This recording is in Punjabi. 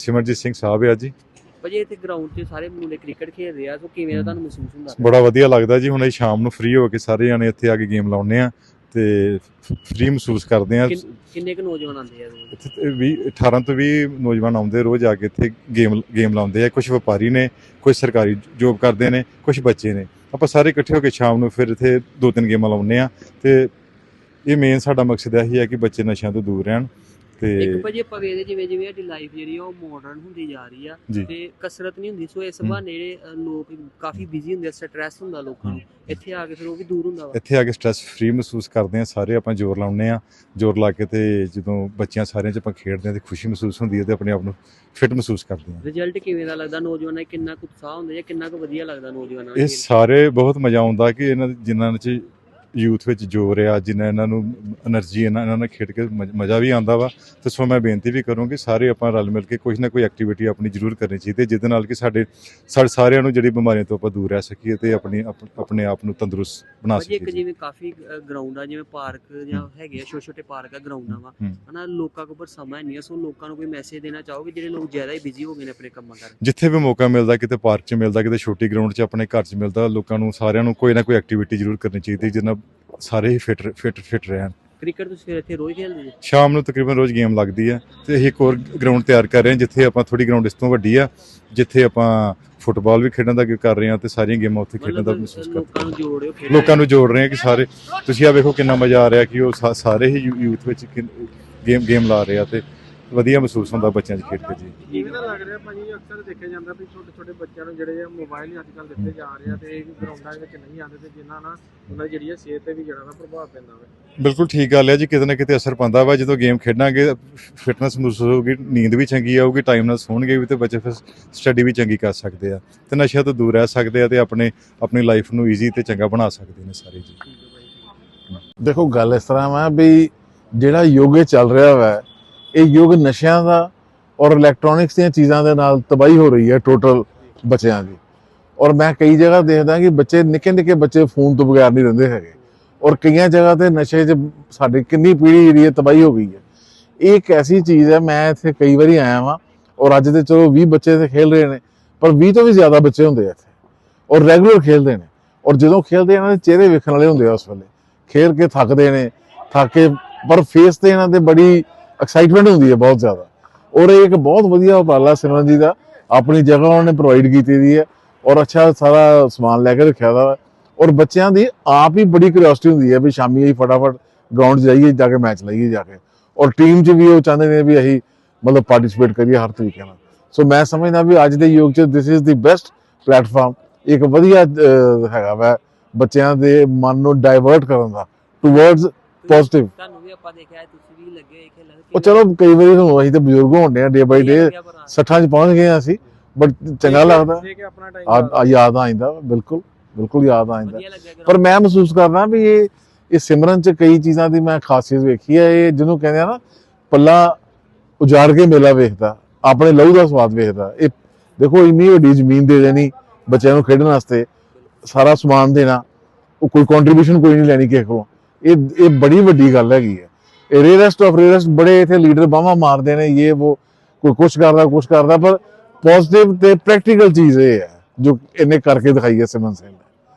ਸਿਮਰਜੀਤ ਸਿੰਘ ਸਾਹਿਬ ਆ ਜੀ। ਭਾਜੀ ਇੱਥੇ ਗਰਾਊਂਡ 'ਚ ਸਾਰੇ ਮੁੰਡੇ ਕ੍ਰਿਕਟ ਖੇਡ ਰਹੇ ਆ ਸੋ ਕਿਵੇਂ ਦਾ ਤੁਹਾਨੂੰ ਮਹਿਸੂਸ ਹੁੰਦਾ? ਬੜਾ ਵਧੀਆ ਲੱਗਦਾ ਜੀ ਹੁਣ ਅਸੀਂ ਸ਼ਾਮ ਨੂੰ ਫ੍ਰੀ ਹੋ ਕੇ ਸਾਰੇ ਜਾਣੇ ਇੱਥੇ ਆ ਕੇ ਗੇਮ ਲਾਉਂਦੇ ਆ ਤੇ ਫ੍ਰੀ ਮਹਿਸੂਸ ਕਰਦੇ ਆ। ਕਿੰਨ- ਕੁ ਨੌਜਵਾਨ ਆਉਂਦੇ ਆ? ਇੱਥੇ ਤੇ ਵੀਹ 18 ਤੋਂ 20 ਨੌਜਵਾਨ ਆਉਂਦੇ ਰੋਜ਼ ਆ ਕੇ ਇੱਥੇ ਗੇਮ ਗੇਮ ਲਾਉਂਦੇ ਆ। ਕੁਝ ਵਪਾਰੀ ਨੇ ਕੁਝ ਸਰਕਾਰੀ ਜੋਬ ਕਰਦੇ ਨੇ ਕੁਝ ਬੱਚੇ ਨੇ। ਆਪਾਂ ਸਾਰੇ ਇਕੱਠੇ ਹੋ ਕੇ ਸ਼ਾਮ ਨੂੰ ਫਿਰ ਇੱਥੇ ਦੋ ਤਿੰਨ ਗੇਮਾਂ ਲਾਉਂਦੇ ਆ ਤੇ ਇਹ ਮੇਨ ਸਾਡਾ ਮਕਸਦ ਇਹੀ ਹੈ ਕਿ ਬੱਚੇ ਨਸ਼ਿਆਂ ਤੋਂ ਦੂਰ ਰਹਿਣ। ਤੇ ਇੱਕ ਭਾਜੀ ਆਪਾਂ ਵੇਖਦੇ ਜਿਵੇਂ ਜਿਵੇਂ ਸਾਡੀ ਲਾਈਫ ਜਿਹੜੀ ਆ ਉਹ ਮਾਡਰਨ ਹੁੰਦੀ ਜਾ ਰਹੀ ਆ। ਤੇ ਕਸਰਤ ਨਹੀਂ ਹੁੰਦੀ ਸੋ ਇਸ। ਬਹਾਨੇ ਜਿਹੜੇ ਲੋਕ ਕਾਫੀ ਬਿਜ਼ੀ ਹੁੰਦੇ ਆ ਸਟ੍ਰੈਸ ਹੁੰਦਾ ਲੋਕਾਂ ਨੂੰ ਇੱਥੇ ਆ ਕੇ ਫਿਰ ਉਹ ਵੀ ਦੂਰ ਹੁੰਦਾ ਵਾ ਇੱਥੇ ਆ ਕੇ ਸਟ੍ਰੈਸ ਫ੍ਰੀ ਮਹਿਸੂਸ ਕਰਦੇ ਆ ਸਾਰੇ ਆਪਾਂ ਜ਼ੋਰ ਲਾਉਂਦੇ ਆ ਜ਼ੋਰ ਲਾ ਕੇ ਤੇ ਜਦੋਂ ਬੱਚਿਆਂ ਸਾਰਿਆਂ 'ਚ ਆਪਾਂ ਖੇਡਦੇ ਆ ਤੇ ਖੁਸ਼ੀ ਮਹਿਸੂਸ ਹੁੰਦੀ ਹੈ ਤੇ ਆਪਣੇ ਆਪ ਨੂੰ ਫਿੱਟ ਮਹਿਸੂਸ ਕਰਦੇ ਆ ਰਿਜ਼ਲਟ ਕਿਵੇਂ ਦਾ ਲੱਗਦਾ ਨੌਜਵਾਨਾਂ 'ਚ ਕਿੰਨਾ ਕੁ ਉਤਸ਼ਾਹ ਹੁੰਦਾ ਜਾਂ ਕਿੰਨਾ ਕੁ ਵਧੀਆ ਲੱਗਦਾ ਨੌਜਵਾਨਾਂ ਨੂੰ ਇਹ? ਸਾਰੇ ਬਹੁਤ ਮਜ਼ਾ ਆਉਂਦਾ ਕਿ ਇਹਨਾਂ ਜਿਨ੍ਹਾਂ 'ਚ ਯੂਥ ਵਿੱਚ ਜੋ ਰਿਹਾ ਜਿਨ੍ਹਾਂ ਇਹਨਾਂ ਨੂੰ એનર્ਜੀ ਇਹਨਾਂ ਨਾਲ ਖੇਡ ਕੇ ਮਜ਼ਾ ਵੀ ਆਉਂਦਾ ਵਾ। ਤੇ ਸੋ ਮੈਂ ਬੇਨਤੀ ਵੀ ਕਰੂੰਗੀ ਸਾਰੇ ਆਪਾਂ ਰਲ ਮਿਲ ਕੇ ਕੁਝ ਨਾ ਕੋਈ ਐਕਟੀਵਿਟੀ ਆਪਣੀ ਜ਼ਰੂਰ ਕਰਨੀ ਚਾਹੀਦੀ ਜਿਹਦੇ ਨਾਲ ਕਿ ਸਾਡੇ ਸਾਰਿਆਂ ਨੂੰ ਜਿਹੜੀ ਬਿਮਾਰੀਆਂ ਤੋਂ ਆਪਾਂ ਦੂਰ ਰਹਿ ਸਕੀਏ ਤੇ ਆਪਣੀ ਆਪਣੇ ਆਪ ਨੂੰ ਤੰਦਰੁਸਤ ਬਣਾ ਸਕੀਏ ਇੱਕ ਜਿਵੇਂ ਕਾਫੀ ਗਰਾਊਂਡ ਆ ਜਿਵੇਂ ਪਾਰਕ ਜਾਂ ਹੈਗੇ ਆ ਛੋਟੇ ਛੋਟੇ ਪਾਰਕ ਆ ਗਰਾਊਂਡਾਂ ਵਾ ਹਨਾ ਲੋਕਾਂ ਕੋਲ ਸਮਾਂ ਨਹੀਂ ਆ ਸੋ ਲੋਕਾਂ ਨੂੰ ਕੋਈ ਮੈਸੇਜ ਦੇਣਾ ਚਾਹੋਗੇ ਜਿਹੜੇ ਲੋਕ ਜ਼ਿਆਦਾ ਹੀ ਬਿਜ਼ੀ ਹੋ ਗਏ ਨੇ ਆਪਣੇ ਕੰਮਾਂ ਕਰ ਜਿੱਥੇ ਵੀ ਮੌਕਾ ਮਿਲਦਾ ਕਿਤੇ ਪਾਰਕ 'ਚ ਮਿਲਦਾ ਕਿਤੇ ਛੋਟੀ ਗਰਾਊਂਡ 'ਚ ਆਪਣੇ ਘਰ 'ਚ ਮਿਲਦਾ ਲੋਕਾਂ ਨੂੰ ਸਾਰਿਆਂ ਨੂੰ ਕੋਈ ਨਾ ਕੋਈ ਐਕਟੀਵਿਟੀ ਜ਼ਰੂਰ ਕਰਨੀ ਚਾਹੀਦੀ ਜਿੰਨਾ ਸਾਰੇ ਹੀ ਫਿੱਟ ਫਿੱਟ ਫਿੱਟ ਰਹਿਣ। ਕ੍ਰਿਕਟ ਤੁਸੀਂ ਫਿਰ ਇੱਥੇ ਰੋਜ਼ ਖੇਡਦੇ ਜੀ? ਸ਼ਾਮ ਨੂੰ ਤਕਰੀਬਨ ਰੋਜ਼ ਗੇਮ ਲੱਗਦੀ ਹੈ ਤੇ ਅਸੀਂ ਇੱਕ ਹੋਰ ਗਰਾਊਂਡ ਤਿਆਰ ਕਰ ਰਹੇ ਹਾਂ ਜਿੱਥੇ ਆਪਾਂ ਥੋੜੀ ਗਰਾਊਂਡ ਇਸ ਤੋਂ ਵੱਡੀ ਆ ਜਿੱਥੇ ਆਪਾਂ ਫੁੱਟਬਾਲ ਵੀ ਖੇਡਣ ਦਾ ਕਰ ਰਹੇ ਹਾਂ ਤੇ ਸਾਰੀਆਂ ਗੇਮਾਂ ਉੱਥੇ ਖੇਡਣ ਦਾ ਮਹਿਸੂਸ ਕਰਦੇ ਲੋਕਾਂ ਨੂੰ ਜੋੜਿਓ ਖੇਡ ਲੋਕਾਂ ਨੂੰ ਜੋੜ ਰਹੇ ਹਾਂ ਕਿ ਸਾਰੇ ਤੁਸੀਂ ਆ ਵੇਖੋ ਕਿੰਨਾ ਮਜ਼ਾ ਆ ਰਿਹਾ ਕਿ ਉਹ ਸਾ- ਸਾਰੇ ਹੀ ਯੂਥ ਵਿੱਚ ਗੇਮ ਗੇਮ ਲਾ ਰਹੇ ਆ ਤੇ ਵਧੀਆ ਮਹਿਸੂਸ ਹੁੰਦਾ ਬੱਚਿਆਂ 'ਚ ਖੇਡ ਕੇ ਜੀ। ਦਾ ਲੱਗ ਰਿਹਾ ਭਾਜੀ ਅਕਸਰ ਦੇਖਿਆ ਜਾਂਦਾ ਵੀ ਛੋਟੇ ਛੋਟੇ ਬੱਚਿਆਂ ਨੂੰ ਜਿਹੜੇ ਆ ਮੋਬਾਈਲ ਅੱਜ ਕੱਲ੍ਹ ਦਿੱਤੇ ਜਾ ਰਹੇ ਆ ਤੇ ਇਹ ਗਰਾਊਂਡਾਂ ਵਿੱਚ ਨਹੀਂ ਆਉਂਦੇ ਤੇ ਜਿਨ੍ਹਾਂ ਨਾਲ ਉਹਨਾਂ ਦੀ ਜਿਹੜੀ ਆ ਸਿਹਤ ਤੇ ਵੀ ਜਿਹੜਾ ਨਾ ਪ੍ਰਭਾਵ ਪੈਂਦਾ ਵਾ। ਬਿਲਕੁਲ ਠੀਕ ਗੱਲ ਹੈ ਜੀ ਕਿਤੇ ਨਾ ਕਿਤੇ ਅਸਰ ਪੈਂਦਾ ਵਾ ਜਦੋਂ ਗੇਮ ਖੇਡਾਂਗੇ ਫਿਟਨੈਸ ਮਹਿਸੂਸ ਹੋਊਗੀ ਨੀਂਦ ਵੀ ਚੰਗੀ ਆਊਗੀ ਟਾਈਮ ਨਾਲ ਸੌਣਗੇ ਵੀ ਤੇ ਬੱਚੇ ਫਿਰ ਸਟੱਡੀ ਵੀ ਚੰਗੀ ਕਰ ਸਕਦੇ ਆ। ਤੇ ਨਸ਼ਿਆਂ ਤੋਂ ਦੂਰ ਰਹਿ ਸਕਦੇ ਆ ਤੇ ਆਪਣੇ ਆਪਣੀ ਲਾਈਫ ਨੂੰ ਈਜ਼ੀ ਤੇ ਚੰਗਾ ਬਣਾ ਸਕਦੇ ਨੇ ਸਾਰੇ ਜੀ। ਠੀਕ ਦੇਖੋ ਗੱਲ ਇਸ ਤਰ੍ਹਾਂ ਵਾ ਵੀ ਜਿਹੜਾ ਯੁੱਗ ਚੱਲ ਰਿਹਾ ਵਾ ਇਹ ਯੁੱਗ ਨਸ਼ਿਆਂ ਦਾ ਔਰ ਇਲੈਕਟ੍ਰੋਨਿਕਸ ਦੀਆਂ ਚੀਜ਼ਾਂ ਦੇ ਨਾਲ ਤਬਾਹੀ ਹੋ ਰਹੀ ਹੈ ਟੋਟਲ ਬੱਚਿਆਂ ਦੀ। ਔਰ ਮੈਂ ਕਈ ਜਗ੍ਹਾ ਦੇਖਦਾ ਕਿ ਬੱਚੇ ਨਿੱਕੇ ਨਿੱਕੇ ਬੱਚੇ ਫੋਨ ਤੋਂ ਬਗੈਰ ਨਹੀਂ ਰਹਿੰਦੇ ਹੈਗੇ। ਔਰ ਕਈਆਂ ਜਗ੍ਹਾ ਤੇ ਨਸ਼ੇ 'ਚ ਸਾਡੀ ਕਿੰਨੀ ਪੀੜ੍ਹੀ ਜਿਹੜੀ ਹੈ ਤਬਾਹੀ ਹੋ ਗਈ ਹੈ। ਇਹ ਇੱਕ ਐਸੀ ਚੀਜ਼ ਹੈ ਮੈਂ ਇੱਥੇ ਕਈ ਵਾਰੀ ਆਇਆ ਵਾਂ ਔਰ ਅੱਜ ਤੇ ਚਲੋ 20 ਬੱਚੇ ਤੇ ਖੇਲ ਰਹੇ ਨੇ ਪਰ 20 ਤੋਂ ਵੀ ਜ਼ਿਆਦਾ ਬੱਚੇ ਹੁੰਦੇ ਆ ਇੱਥੇ ਔਰ ਰੈਗੂਲਰ ਖੇਲਦੇ ਨੇ। ਔਰ ਜਦੋਂ ਖੇਲਦੇ ਆ, ਇਹਨਾਂ ਦੇ ਚਿਹਰੇ ਵੇਖਣ ਵਾਲੇ ਹੁੰਦੇ ਆ ਉਸ ਵੇਲੇ। ਖੇਲ ਕੇ ਥੱਕਦੇ ਨੇ ਥੱਕ ਕੇ ਪਰ ਫੇਸ ਤੇ ਇਹਨਾਂ ਦੇ ਬੜੀ ਐਕਸਾਈਟਮੈਂਟ ਹੁੰਦੀ ਹੈ ਬਹੁਤ ਜ਼ਿਆਦਾ। ਔਰ ਇਹ ਇੱਕ ਬਹੁਤ ਵਧੀਆ ਉਪਰਾਲਾ ਸਿਮਰਨ ਜੀ ਦਾ। ਆਪਣੀ ਜਗ੍ਹਾ ਉਹਨਾਂ ਨੇ ਪ੍ਰੋਵਾਈਡ ਕੀਤੀ ਦੀ ਹੈ ਔਰ ਅੱਛਾ ਸਾਰਾ ਸਮਾਨ ਲੈ ਕੇ ਰੱਖਿਆ ਦਾ ਔਰ ਬੱਚਿਆਂ ਦੀ ਆਪ ਹੀ ਬੜੀ ਕਿਉਰਿਓਸਿਟੀ ਹੁੰਦੀ ਹੈ ਵੀ ਸ਼ਾਮੀ ਅਸੀਂ ਫਟਾਫਟ ਗਰਾਊਂਡ 'ਚ ਜਾਈਏ, ਜਾ ਕੇ ਮੈਚ ਲਈਏ ਜਾ ਕੇ। ਔਰ ਟੀਮ 'ਚ ਵੀ ਉਹ ਚਾਹੁੰਦੇ ਨੇ ਵੀ ਅਸੀਂ ਮਤਲਬ ਪਾਰਟਿਸਿਪੇਟ ਕਰੀਏ ਹਰ ਤਰੀਕੇ ਨਾਲ। ਸੋ ਮੈਂ ਸਮਝਦਾ ਵੀ ਅੱਜ ਦੇ ਯੁੱਗ 'ਚ this is the best platform ਇੱਕ ਵਧੀਆ ਹੈਗਾ ਵਾ ਬੱਚਿਆਂ ਦੇ ਮਨ ਨੂੰ ਡਾਇਵਰਟ ਕਰਨ ਦਾ। ਟੁਵਰਡਸ ਪੋਜ਼ਿਟਿਵ ਤੁਹਾਨੂੰ ਵੀ ਆਪਾਂ ਦੇਖਿਆ ਹੈ, ਤੁਸੀਂ ਵੀ ਲੱਗੇ ਹੋਏ ਖੇਲਣ। ਉਹ ਚਲੋ ਕਈ ਵਾਰੀ ਹੁਣ ਅਸੀਂ ਤੇ ਬਜ਼ੁਰਗ ਹੋਣਦੇ ਆ ਡੇ ਬਾਈ ਡੇ ਕਿਵੇਂ ਲੱਗਿਆ ਭਰਾ? 60 ਚ ਪਹੁੰਚ ਗਏ ਆ ਅਸੀਂ ਬਟ ਚੰਗਾ ਲੱਗਦਾ। ਆ ਯਾਦ ਆਇਂਦਾ ਬਿਲਕੁਲ ਬਿਲਕੁਲ ਯਾਦ ਆਇਂਦਾ ਪਰ ਮੈਂ ਮਹਿਸੂਸ ਕਰਦਾ ਵੀ ਇਹ ਇਹ ਸਿਮਰਨ ਚ ਕਈ ਚੀਜ਼ਾਂ ਦੀ ਮੈਂ ਖਾਸੀਅਤ ਵੇਖੀ ਹੈ ਇਹ ਜਿਹਨੂੰ ਕਹਿੰਦੇ ਆ ਨਾ ਪੱਲਾ ਉਜਾੜ ਕੇ ਮੇਲਾ ਵੇਖਦਾ ਆਪਣੇ ਲਹੂ ਦਾ ਸਵਾਦ ਵੇਖਦਾ। ਇਹ ਦੇਖੋ ਇੰਨੀ ਵੱਡੀ ਜ਼ਮੀਨ ਦੇ ਦੇਣੀ ਬੱਚਿਆਂ ਨੂੰ ਖੇਡਣ ਵਾਸਤੇ ਸਾਰਾ ਸਮਾਨ ਦੇਣਾ ਉਹ ਕੋਈ ਕੰਟਰੀਬਿਊਸ਼ਨ ਕੋਈ ਨਹੀਂ ਲੈਣੀ ਕਿਸੇ ਕੋਲੋਂ। ਇਹ ਇਹ ਬੜੀ ਵੱਡੀ ਗੱਲ ਹੈਗੀ ਹੈ। ਇਹ ਰੇਅਰੈਸਟ ਆਫ ਰੇਅਰੈਸਟ ਬੜੇ ਇਥੇ ਲੀਡਰ ਬਾਹਾਂ ਮਾਰਦੇ ਨੇ, ਇਹ ਉਹ ਕੋਈ ਕੁਛ ਕਰਦਾ ਕੁਛ ਕਰਦਾ, ਪਰ ਪੋਜ਼ਿਟਿਵ ਤੇ ਪ੍ਰੈਕਟੀਕਲ ਚੀਜ਼ ਇਹ ਹੈ, ਜੋ ਇਹਨੇ ਕਰਕੇ ਦਿਖਾਈ ਹੈ ਸਿਮਰਨ ਸਿੰਘ ਨੇ